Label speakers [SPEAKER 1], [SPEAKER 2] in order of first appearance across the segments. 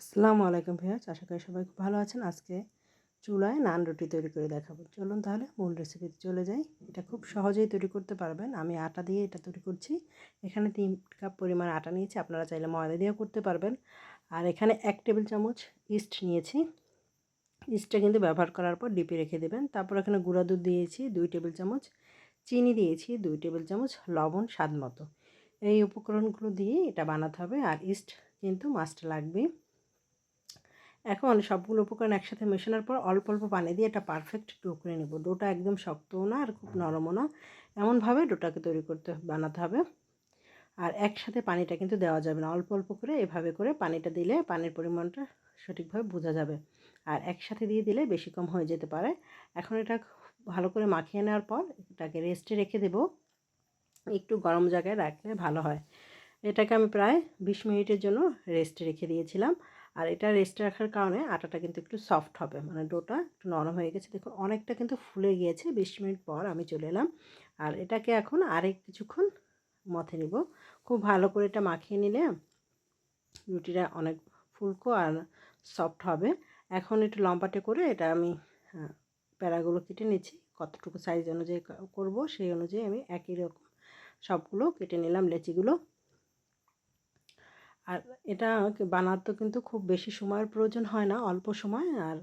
[SPEAKER 1] আসসালামু আলাইকুম ভাইয়া আশা করি সবাই খুব ভালো আছেন। আজকে চুলায় নান রুটি তৈরি করে দেখাবো। চলুন তাহলে মূল রেসিপিতে চলে যাই। এটা খুব সহজেই তৈরি করতে পারবেন। আমি আটা দিয়ে এটা তৈরি করছি। এখানে তিন কাপ পরিমাণ আটা নিয়েছি। আপনারা চাইলে ময়দা দিয়েও করতে পারবেন। আর এখানে এক টেবিল চামচ ইস্ট নিয়েছি। ইস্টটা কিন্তু ব্যবহার করার পর ডিপে রেখে দেবেন। তারপর এখানে গুঁড়া দুধ দিয়েছি, দুই টেবিল চামচ চিনি দিয়েছি, দুই টেবিল চামচ লবণ স্বাদ মতো। এই উপকরণগুলো দিয়ে এটা বানাতে হবে। আর ইস্ট কিন্তু মাছটা লাগবে এখন সবগুলো উপকরণ একসাথে মেশানোর পর অল্প অল্প পানি দিয়ে এটা পারফেক্ট ডো করে নেব। ডোটা একদম শক্তও না আর খুব নরমও না। এমনভাবে ডোটাকে তৈরি করতে বানাতে হবে। আর একসাথে পানিটা কিন্তু দেওয়া যাবে না। অল্প অল্প করে এভাবে করে পানিটা দিলে পানির পরিমাণটা সঠিকভাবে বোঝা যাবে। আর একসাথে দিয়ে দিলে বেশি কম হয়ে যেতে পারে। এখন এটা ভালো করে মাখিয়ে নেওয়ার পর এটাকে রেস্টে রেখে দেব। একটু গরম জায়গায় রাখলে ভালো হয়। এটাকে আমি প্রায় বিশ মিনিটের জন্য রেস্টে রেখে দিয়েছিলাম। আর এটা রেস্টে রাখার কারণে আটাটা কিন্তু একটু সফট হবে। মানে ডোটা একটু নরম হয়ে গেছে। দেখুন, অনেকটা কিন্তু ফুলে গিয়েছে। বিশ মিনিট পর আমি চলে এলাম। আর এটাকে এখন আরেক কিছুক্ষণ মথে নিব। খুব ভালো করে এটা মাখিয়ে নিলে রুটিটা অনেক ফুলকো আর সফট হবে। এখন একটু লম্বাটে করে এটা আমি প্যারাগুলো কেটে নিচ্ছি। কতটুকু সাইজ অনুযায়ী করব সেই অনুযায়ী আমি একই রকম সবগুলো কেটে নিলাম লেচিগুলো। আর এটা বানাতে কিন্তু খুব বেশি সময়ের প্রয়োজন হয় না, অল্প সময়। আর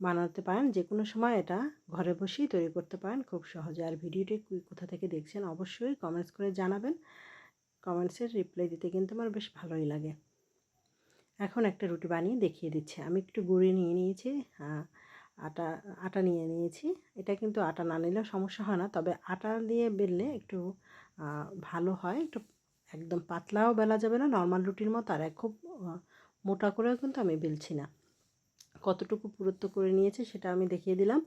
[SPEAKER 1] বানাতে পারেন যে কোনো সময় এটা ঘরে বসেই তৈরি করতে পারেন খুব সহজে। আর ভিডিওটি কোথা থেকে দেখছেন অবশ্যই কমেন্টস করে জানাবেন। কমেন্টসের রিপ্লাই দিতে কিন্তু আমার বেশ ভালোই লাগে। এখন একটা রুটি বানিয়ে দেখিয়ে দিচ্ছি। আমি একটু গুঁড়ি নিয়ে নিয়েছি আটা আটা নিয়ে নিয়েছি। এটা কিন্তু আটা না নিলেও সমস্যা হয় না, তবে আটা দিয়ে বেললে একটু ভালো হয়, একটু একদম পাতলাও বেলা যাবে না নর্মাল রুটির মতো, আর খুব মোটা করেও কিন্তু আমি বেলছি না। কতটুকু পুরুত্ব করে নিয়েছে সেটা আমি দেখিয়ে দিলাম।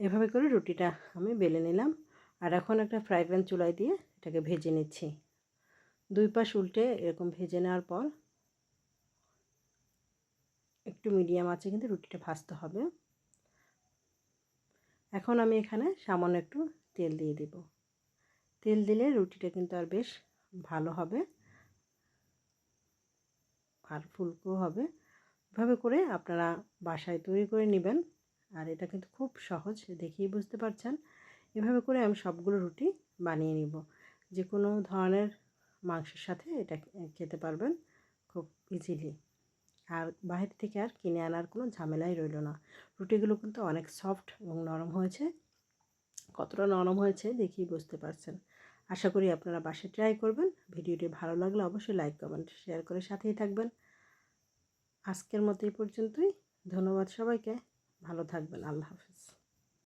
[SPEAKER 1] এভাবে করে রুটিটা আমি বেলে নিলাম। আর এখন একটা ফ্রাই প্যান চুলাই দিয়ে এটাকে ভেজে নিচ্ছি। দুই পাশ উল্টে এরকম ভেজে নেওয়ার পর একটু মিডিয়াম আছে কিন্তু রুটিটা ভাজতে হবে। এখন আমি এখানে সামান্য একটু তেল দিয়ে দেব। তেল দিলে রুটিটা কিন্তু আর বেশ ভালো হবে। আর ফুলকো হবে। এভাবে করে আপনারা বাসায় তৈরি করে নেবেন। আর এটা কিন্তু খুব সহজ, দেখেই বুঝতে পারছেন। এভাবে করে আমি সবগুলো রুটি বানিয়ে নিব। যে কোনো ধরনের মাংসের সাথে এটা খেতে পারবেন খুব ইজিলি আর বাইরে থেকে আর কিনে আনার কোনো ঝামেলাই রইল না। রুটিগুলো কিন্তু অনেক সফট এবং নরম হয়েছে। কতটা নরম হয়েছে দেখেই বুঝতে পারছেন। আশা করি আপনারা বাসায় ট্রাই করবেন। ভিডিওটি ভালো লাগলে অবশ্যই লাইক কমেন্ট শেয়ার করে সাথেই থাকবেন। আজকের মতো এই পর্যন্তই। ধন্যবাদ সবাইকে। ভালো থাকবেন। আল্লাহ হাফিজ।